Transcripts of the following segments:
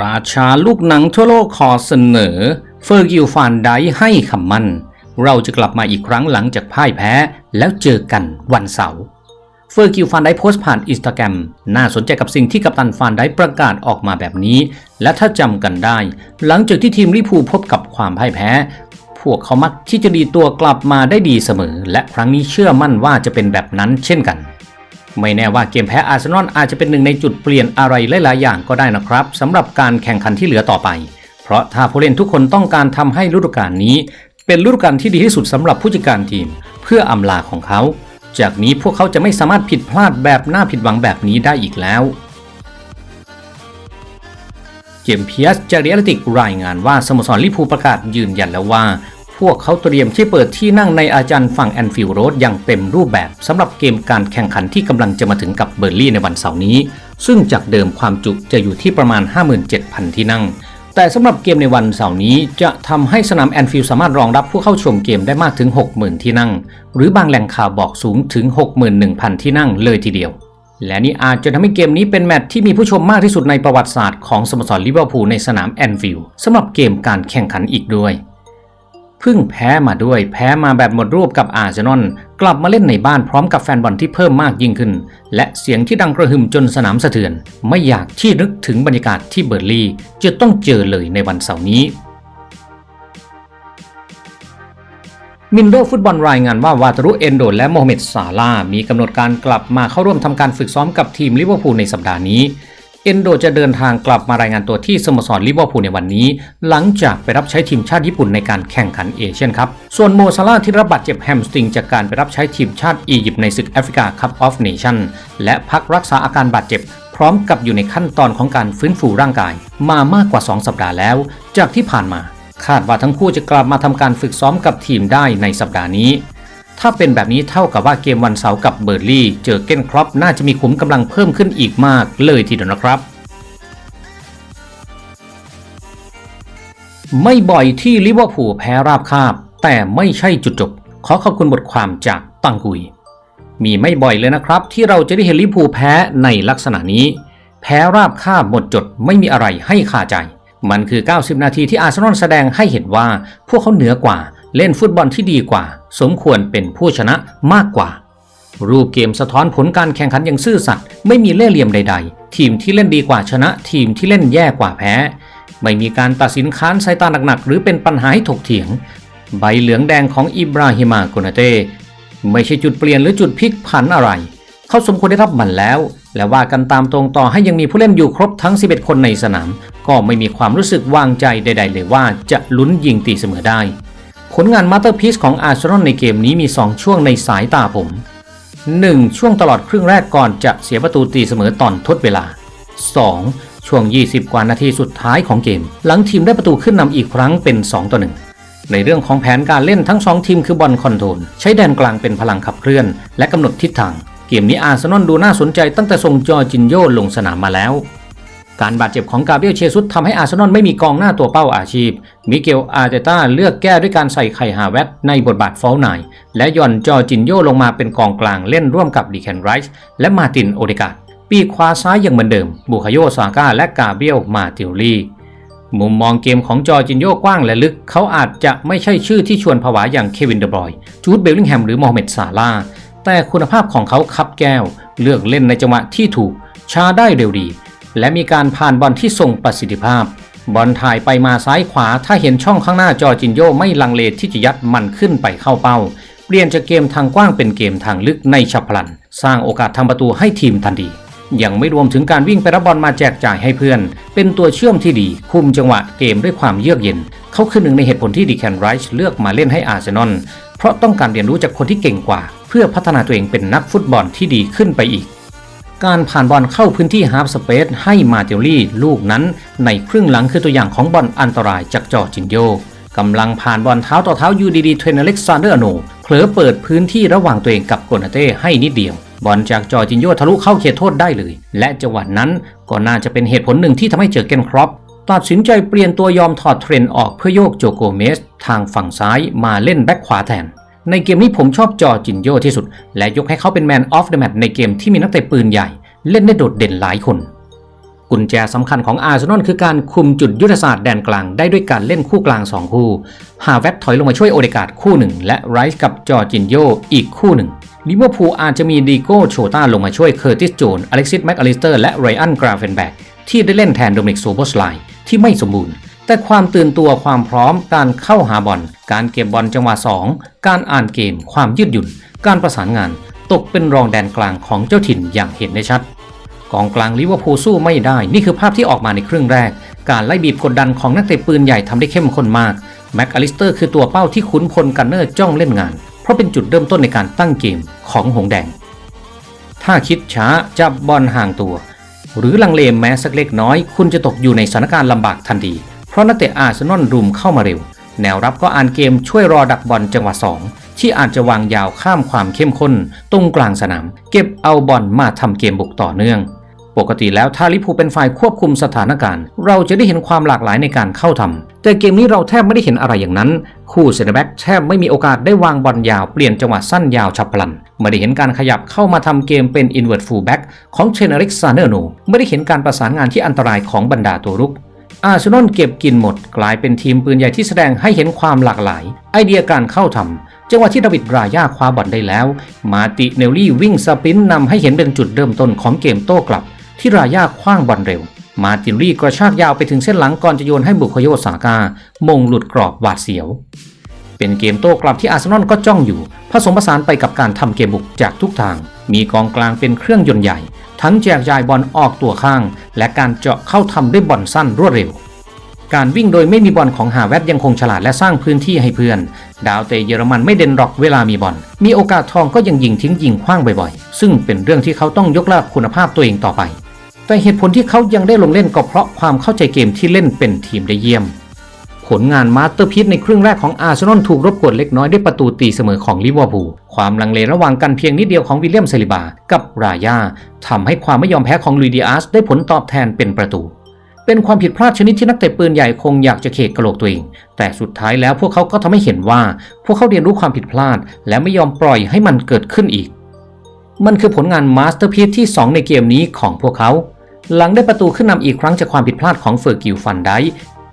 ราชาลูกหนังทั่วโลกขอเสนอ เฟอร์กิลฟานไดให้คำมั่น เราจะกลับมาอีกครั้งหลังจากพ่ายแพ้แล้วเจอกันวันเสาร์ เฟอร์กิลฟานไดโพสต์ผ่านอินสตาแกรมน่าสนใจกับสิ่งที่กัปตันฟานไดประกาศออกมาแบบนี้ และถ้าจำกันได้ หลังจากที่ทีมลิพูพบกับความพ่ายแพ้ พวกเขามักที่จะดีตัวกลับมาได้ดีเสมอ และครั้งนี้เชื่อมั่นว่าจะเป็นแบบนั้นเช่นกัน ไม่แน่ว่าเกมแพ้อาร์เซนอลอาจจะเป็นหนึ่งในจุดเปลี่ยนอะไรหลาย ๆ อย่างก็ได้นะครับสำหรับการแข่งขันที่เหลือต่อไป เพราะถ้าผู้เล่นทุกคนต้องการทำให้ฤดูกาลนี้ เป็นฤดูกาลที่ดีที่สุดสำหรับผู้จัดการทีม เพื่ออำลาของเขา จากนี้พวกเขาจะไม่สามารถผิดพลาดแบบน่าผิดหวังแบบนี้ได้อีกแล้วเจมเพียสจากเรียลติกรายงานว่าสโมสรลิพูประกาศยืนยันแล้วว่า วกเขาเตรียมที่เปิดที่นั่งในอาจารย์ฝั่งแอนฟิลด์โรดอย่างเต็มรูปแบบสำหรับเกมการแข่งขันที่กำลังจะมาถึงกับเบอร์ลี่ในวันเสาร์นี้ ซึ่งจากเดิมความจุจะอยู่ที่ประมาณ 57,000 ที่นั่ง แต่สำหรับเกมในวันเสาร์นี้จะทำให้สนามแอนฟิลด์สามารถรองรับผู้เข้าชมเกมได้มากถึง 60,000 ที่นั่ง หรือบางแหล่งข่าวบอกสูงถึง 61,000 ที่นั่งเลยทีเดียวและนี่อาจจะทำให้เกมนี้เป็นแมตช์ที่มีผู้ชมมากที่สุดในประวัติศาสตร์ของสโมสรลิเวอร์พูลในสนามแอนฟิลด์สำหรับเกมการแข่งขันอีกด้วย พิ่งแพ้มาด้วยแพ้มาแบบหมดรูปกับอาร์เซนอลกลับมาเล่นในบ้านพร้อมกับแฟนบอลที่เพิ่มมากยิ่งขึ้น และเสียงที่ดังกระหึ่มจนสนามสะเทือน ไม่อยากที่นึกถึงบรรยากาศที่เบอร์ลีจะต้องเจอเลยในวันเสาร์นี้มินโดฟุตบอลรายงานว่าวาตารุเอนโดและโมฮัมเหม็ดซาลามีกำหนดการกลับมาเข้าร่วมทำการฝึกซ้อมกับทีมลิเวอร์พูลในสัปดาห์นี้ เอนโดจะเดินทางกลับมารายงานตัวที่สโมสรลิเวอร์พูลในวันนี้ หลังจากไปรับใช้ทีมชาติญี่ปุ่นในการแข่งขันเอเชียนครับ ส่วนโมซาลาที่รับบาดเจ็บแฮมสตริงจากการไปรับใช้ทีมชาติอียิปต์ในศึกแอฟริกาคัพออฟเนชั่นและพักรักษาอาการบาดเจ็บพร้อมกับอยู่ในขั้นตอนของการฟื้นฟูร่างกาย มามากกว่า 2 สัปดาห์แล้ว จากที่ผ่านมา คาดว่าทั้งคู่จะกลับมาทำการฝึกซ้อมกับทีมได้ในสัปดาห์นี้ ถ้าเป็นแบบนี้เท่ากับว่าเกมวันเสาร์กับเบอร์ลี่ เจอเก้นครอปน่าจะมีขุมกำลังเพิ่มขึ้นอีกมากเลยทีเดียวนะครับไม่บ่อยที่ลิเวอร์พูลแพ้ราบคาบ แต่ไม่ใช่จุดจบ ขอขอบคุณบทความจากตังกุย มีไม่บ่อยเลยนะครับ ที่เราจะได้เห็นลิเวอร์พูลแพ้ในลักษณะนี้ แพ้ราบคาบหมดจดไม่มีอะไรให้คาใจ มันคือ 90 นาทีที่อาร์เซนอลแสดงให้เห็นว่าพวกเขาเหนือกว่า เล่นฟุตบอลที่ดีกว่า สมควรเป็นผู้ชนะมากกว่า รูปเกมสะท้อนผลการแข่งขันอย่างซื่อสัตย์ไม่มีเล่ห์เหลี่ยมใด ๆ ทีมที่เล่นดีกว่าชนะ ทีมที่เล่นแย่กว่าแพ้ ไม่มีการตัดสินค้านสายตาหนักๆหรือเป็นปัญหาให้ถกเถียง ใบเหลืองแดงของอิบราฮิมาโกนาเต้ไม่ใช่จุดเปลี่ยนหรือจุดพลิกผันอะไร เขาสมควรได้รับมันแล้ว และว่ากันตามตรงต่อให้ยังมีผู้เล่นอยู่ครบทั้ง 11 คนในสนาม ก็ไม่มีความรู้สึกวางใจใด ๆ เลยว่าจะลุ้นยิงตีเสมอได้ ผลงานมาสเตอร์พีซของอาร์เซนอลในเกมนี้มี 2 ช่วงในสายตาผม 1. ช่วงตลอดครึ่งแรกก่อนจะเสียประตูตีเสมอตอนทดเวลา 2. ช่วง 20 กว่านาทีสุดท้ายของเกม หลังทีมได้ประตูขึ้นนำอีกครั้งเป็น 2 ต่อ 1 ในเรื่องของแผนการเล่นทั้ง 2 ทีมคือบอลคอนโทรลใช้แดนกลางเป็นพลังขับเคลื่อน และกำหนดทิศทาง เกมนี้อาร์เซนอลดูน่าสนใจตั้งแต่ส่งจอจินโยลงสนามมาแล้ว การบาดเจ็บของกาเบรียลเชซุสทำให้อาร์เซนอลไม่มีกองหน้าตัวเป้าอาชีพ มิเกลอาร์เตต้าเลือกแก้ด้วยการใส่ไข่ฮาเวตในบทบาทฟอลไนน์และย่อนจอจินโยลงมาเป็นกองกลางเล่นร่วมกับดีแคนไรส์และมาตินโอเดกาปีกขวาซ้ายอยังเหมือนเดิม บุคาโยซาก้าและกาเบรียลมาติลลีมุมมองเกมของจอจินโยกว้างและลึก เขาอาจจะไม่ใช่ชื่อที่ชวนผวาอย่างเควินเดบรอยจูดเบลลิงแฮมหรือโมฮัมเหม็ดซาลาห์แต่คุณภาพของเขาคับแก้ว เลือกเล่นในจังหวะที่ถูกช้าได้เร็วดี และมีการผ่านบอลที่ทรงประสิทธิภาพ บอลถ่ายไปมาซ้ายขวาถ้าเห็นช่องข้างหน้าจอจินโยไม่ลังเลที่จะยัดมันขึ้นไปเข้าเป้า เปลี่ยนจากเกมทางกว้างเป็นเกมทางลึกในฉับพลัน สร้างโอกาสทำประตูให้ทีมทันทียังไม่รวมถึงการวิ่งไปรับบอลมาแจกจ่ายให้เพื่อน เป็นตัวเชื่อมที่ดี คุมจังหวะเกมด้วยความเยือกเย็น เขาคือหนึ่งในเหตุผลที่ดีแคนไรช์เลือกมาเล่นให้อาร์เซนอล เพราะต้องการเรียนรู้จากคนที่เก่งกว่า เพื่อพัฒนาตัวเองเป็นนักฟุตบอลที่ดีขึ้นไปอีก การผ่านบอลเข้าพื้นที่ฮาร์ฟสเปซให้มาเตลลี่ลูกนั้นในครึ่งหลังคือตัวอย่างของบอลอันตรายจากจอจินโยกำลังผ่านบอลเท้าต่อเท้ายูดีดีเทรนอเล็กซานเดอร์โนเผลอเปิดพื้นที่ระหว่างตัวเองกับโกนาเต้ให้นิดเดียว บอลจากจอจินโยทะลุเข้าเขตโทษได้เลย และจังหวะนั้นก็น่าจะเป็นเหตุผลหนึ่งที่ทำให้เจอเกนครอปตัดสินใจเปลี่ยนตัวยอมถอดเทรนออกเพื่อโยกโจโกเมส ทางฝั่งซ้ายมาเล่นแบ็คขวาแทน ในเกมนี้ผมชอบจอจินโยที่สุด และยกให้เขาเป็นแมนออฟเดอะแมตในเกมที่มีนักเตะปืนใหญ่ เล่นได้โดดเด่นหลายคน กุญแจสำคัญของอาร์เซนอลคือการคุมจุดยุทธศาสตร์แดนกลางได้ด้วยการเล่นคู่กลาง 2 คู่ ฮาเวตถอยลงมาช่วยโอเดกาดคู่หนึ่ง และไรส์กับจอจินโยอีกคู่หนึ่งลิเวอร์พูลอาจจะมีดีโก้โชต้าลงมาช่วยเคอร์ติสโจนอเล็กซิสแม็กอลิสเตอร์และไรอันกราเฟนแบกที่ได้เล่นแทนโดมินิกโซโบสไลที่ไม่สมบูรณ์แต่ความตื่นตัวความพร้อมการเข้าหาบอล การเก็บบอลจังหวะ 2 การอ่านเกม ความยืดหยุ่น การประสานงาน ตกเป็นรองแดนกลางของเจ้าถิ่นอย่างเห็นได้ชัด กองกลางลิเวอร์พูลสู้ไม่ได้ นี่คือภาพที่ออกมาในครึ่งแรก การไล่บีบกดดันของนักเตะปืนใหญ่ทำได้เข้มข้นมากแม็กอลิสเตอร์คือตัวเป้าที่ขุนพลกันเนอร์จ้องเล่นงาน เพราะเป็นจุดเริ่มต้นในการตั้งเกมของหงแดง ถ้าคิดช้าจับบอลห่างตัว หรือลังเลแม้สักเล็กน้อย คุณจะตกอยู่ในสถานการณ์ลำบากทันทีเพราะนักเตะอาร์เซนอลรุมเข้ามาเร็ว แนวรับก็อ่านเกมช่วยรอดักบอลจังหวะ 2 ที่อาจจะวางยาวข้ามความเข้มข้น ตรงกลางสนาม เก็บเอาบอลมาทำเกมบุกต่อเนื่อง ปกติแล้วถ้าลิพูเป็นฝ่ายควบคุมสถานการณ์ เราจะได้เห็นความหลากหลายในการเข้าทำแต่เกมนี้เราแทบไม่ได้เห็นอะไรอย่างนั้น คู่เซนเตอร์แบ็กแทบไม่มีโอกาสได้วางบอลยาวเปลี่ยนจังหวะสั้นยาวฉับพลันไม่ได้เห็นการขยับเข้ามาทำเกมเป็นอินเว r ร์ full back ของเชนอริกซานเนอร์โนไม่ได้เห็นการประสานงานที่อันตรายของบรรดาตัวรุก อาร์เซนอลเก็บกินหมด กลายเป็นทีมปืนใหญ่ที่แสดงให้เห็นความหลากหลาย ไอเดียการเข้าทำจังหวะที่ดาวิดรายาคว้าบอลได้แล้ว มาติเนลลี่วิ่งสปินนำให้เห็นเป็นจุดเริ่มต้นของเกมโต้กลับ ที่รายาคว้างบอลเร็ว มาตินลี่กระชากยาวไปถึงเส้นหลังก่อนจะโยนให้บุคโยสากามงหลุดกรอบหวาดเสียว เป็นเกมโต้กลับที่อาร์เซนอลก็จ้องอยู่ ผสมผสานไปกับการทำเกมบุกจากทุกทาง มีกองกลางเป็นเครื่องยนต์ใหญ่ ทั้งแจกจ่ายบอลออกตัวข้าง และการเจาะเข้าทำด้วยบอลสั้นรวดเร็ว การวิ่งโดยไม่มีบอลของฮาเวตยังคงฉลาดและสร้างพื้นที่ให้เพื่อน ดาวเตะเยอรมันไม่เด่นหรอกเวลามีบอล มีโอกาสทองก็ยังยิงทิ้งยิงคว้างบ่อยๆ ซึ่งเป็นเรื่องที่เขาต้องยกเลิกคุณภาพตัวเองต่อไป แต่เหตุผลที่เขายังได้ลงเล่นก็เพราะความเข้าใจเกมที่เล่นเป็นทีมได้เยี่ยม ผลงานมาสเตอร์พีซในครึ่งแรกของอาร์เซนอลถูกรบกวนเล็กน้อยด้วยประตูตีเสมอของลิเวอร์พูลความลังเลระหว่างกันเพียงนิดเดียวของวิลเลียมเซลิบา กับรายาทำให้ความไม่ยอมแพ้ของลุยดิอาสได้ผลตอบแทนเป็นประตู เป็นความผิดพลาดชนิดที่นักเตะปืนใหญ่คงอยากจะเขกกระโหลกตัวเอง แต่สุดท้ายแล้วพวกเขาก็ทำให้เห็นว่า พวกเขาเรียนรู้ความผิดพลาด และไม่ยอมปล่อยให้มันเกิดขึ้นอีก มันคือผลงานมาสเตอร์พีซที่ 2 ในเกมนี้ของพวกเขาหลังได้ประตูขึ้นนำอีกครั้งจากความผิดพลาดของเฟอร์กิลฟันได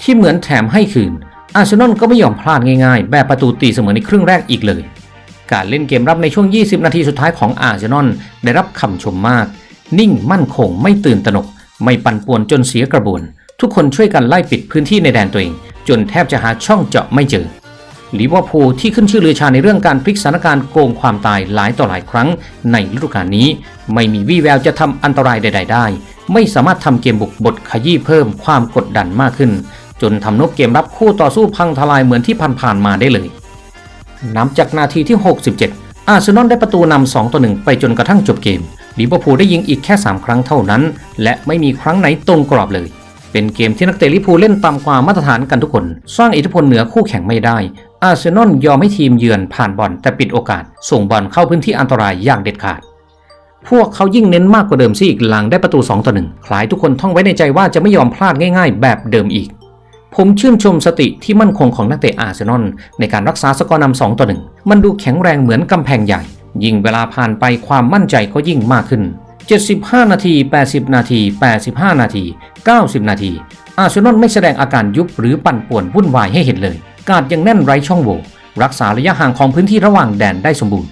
ที่เหมือนแถมให้คืน อาร์เซนอลก็ไม่ยอมพลาดง่ายๆ แบบประตูตีเสมอในครึ่งแรกอีกเลย การเล่นเกมรับในช่วง 20 นาทีสุดท้ายของอาร์เซนอลได้รับคำชมมาก นิ่งมั่นคงไม่ตื่นตระหนก ไม่ปั่นป่วนจนเสียกระบวน ทุกคนช่วยกันไล่ปิดพื้นที่ในแดนตัวเอง จนแทบจะหาช่องเจาะไม่เจอลิเวอร์พูลที่ขึ้นชื่อลือชาในเรื่องการพลิกสถานการณ์โกงความตายหลายต่อหลายครั้ง ในฤดูกาลนี้ ไม่มีวี่แววจะทำอันตรายใด ๆ ได้ ไม่สามารถทำเกมบุกบทขยี้เพิ่มความกดดันมากขึ้น จนทำนกเกมรับคู่ต่อสู้พังทลายเหมือนที่ผ่านๆมาได้เลยนับจากนาทีที่ 67 อาร์เซนอลได้ประตูนำ2ต่อ1ไปจนกระทั่งจบเกมลิเวอร์พูลได้ยิงอีกแค่ 3 ครั้งเท่านั้น และไม่มีครั้งไหนตรงกรอบเลย เป็นเกมที่นักเตะลิเวอร์พูลเล่นต่ำกว่ามาตรฐานกันทุกคน สร้างอิทธิพลเหนือคู่แข่งไม่ได้ อาร์เซนอลยอมให้ทีมเยือนผ่านบอลแต่ปิดโอกาส ส่งบอลเข้าพื้นที่อันตรายอย่างเด็ดขาด พวกเขายิ่งเน้นมากกว่าเดิมซิอีกหลังได้ประตู2ต่อ1คล้ายทุกคนท่องไว้ในใจว่าจะไม่ยอมพลาดง่าย ๆ แบบเดิมอีก ผมชื่นชมสติที่มั่นคงของนักเตะอาร์เซนอลในการรักษาสกอร์นำ2ต่อ1มันดูแข็งแรงเหมือนกำแพงใหญ่ ยิ่งเวลาผ่านไปความมั่นใจก็ยิ่งมากขึ้น 75 นาที 80 นาที 85 นาที 90 นาที อาร์เซนอลไม่แสดงอาการยุบหรือปั่นป่วนวุ่นวายให้เห็นเลย การดยังแน่นไร้ช่องโหว่รักษาระยะห่างของพื้นที่ระหว่างแดนได้สมบูรณ์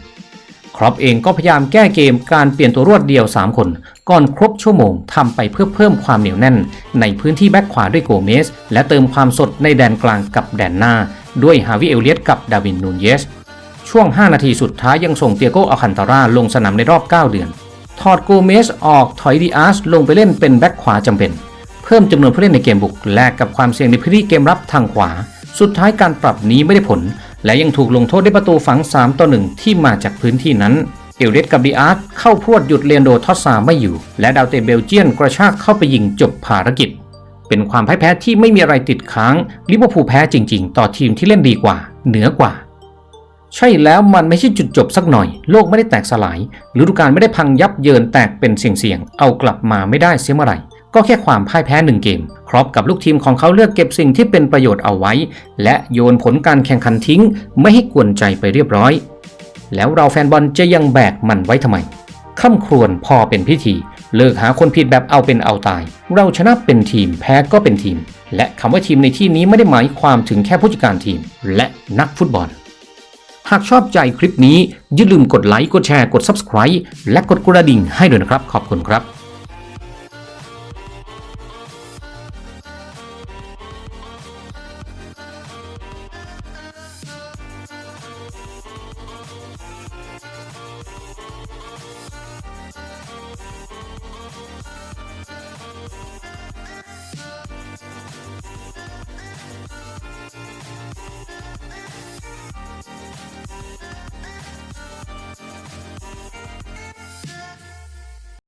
ครอปเองก็พยายามแก้เกมการเปลี่ยนตัวรวดเดียว 3 คน ก่อนครบชั่วโมงทำไปเพื่อเพิ่มความเหนียวแน่น ในพื้นที่แบ็คขวาด้วยโกเมส และเติมความสดในแดนกลางกับแดนหน้า ด้วยฮาวิเอลเลียตกับดาวินนูนเยส ช่วง 5 นาทีสุดท้ายยังส่งเตียโกอัคันตาราลงสนามในรอบ 9 เดือน ถอดโกเมสออกถอยดีอาร์สลงไปเล่นเป็นแบ็คขวาจำเป็น เพิ่มจำนวนผู้เล่นในเกมบุกแลกกับความเสี่ยงในพื้นที่เกมรับทางขวา สุดท้ายการปรับนี้ไม่ได้ผล และยังถูกลงโทษด้วยประตูฝัง 3 ต่อ 1 ที่มาจากพื้นที่นั้น เอลเดสกับดีอาร์ตเข้าพรวดหยุดเลียนโดทอสซาไม่อยู่ และดาวเตะเบลเจียนกระชากเข้าไปยิงจบภารกิจ เป็นความพ่ายแพ้ที่ไม่มีอะไรติดค้างลิเวอร์พูลแพ้จริง ๆ ต่อทีมที่เล่นดีกว่า เหนือกว่า ใช่แล้วมันไม่ใช่จุดจบสักหน่อย โลกไม่ได้แตกสลายฤดูกาลไม่ได้พังยับเยินแตกเป็นเสี่ยงๆเอากลับมาไม่ได้เสียเมื่อไหร่ ก็แค่ความพ่ายแพ้หนึ่งเกม ครอปกับลูกทีมของเขาเลือกเก็บสิ่งที่เป็นประโยชน์เอาไว้ และโยนผลการแข่งขันทิ้ง ไม่ให้กวนใจไปเรียบร้อย แล้วเราแฟนบอลจะยังแบกมันไว้ทำไมค่ำครวญพอเป็นพิธี เลิกหาคนผิดแบบเอาเป็นเอาตาย เราชนะเป็นทีมแพ้ก็เป็นทีม และคำว่าทีมในที่นี้ไม่ได้หมายความถึงแค่ผู้จัดการทีม และนักฟุตบอล หากชอบใจคลิปนี้อย่าลืมกดไลค์กดแชร์กด Subscribe และกดกระดิ่งให้ด้วยนะครับ ขอบคุณครับ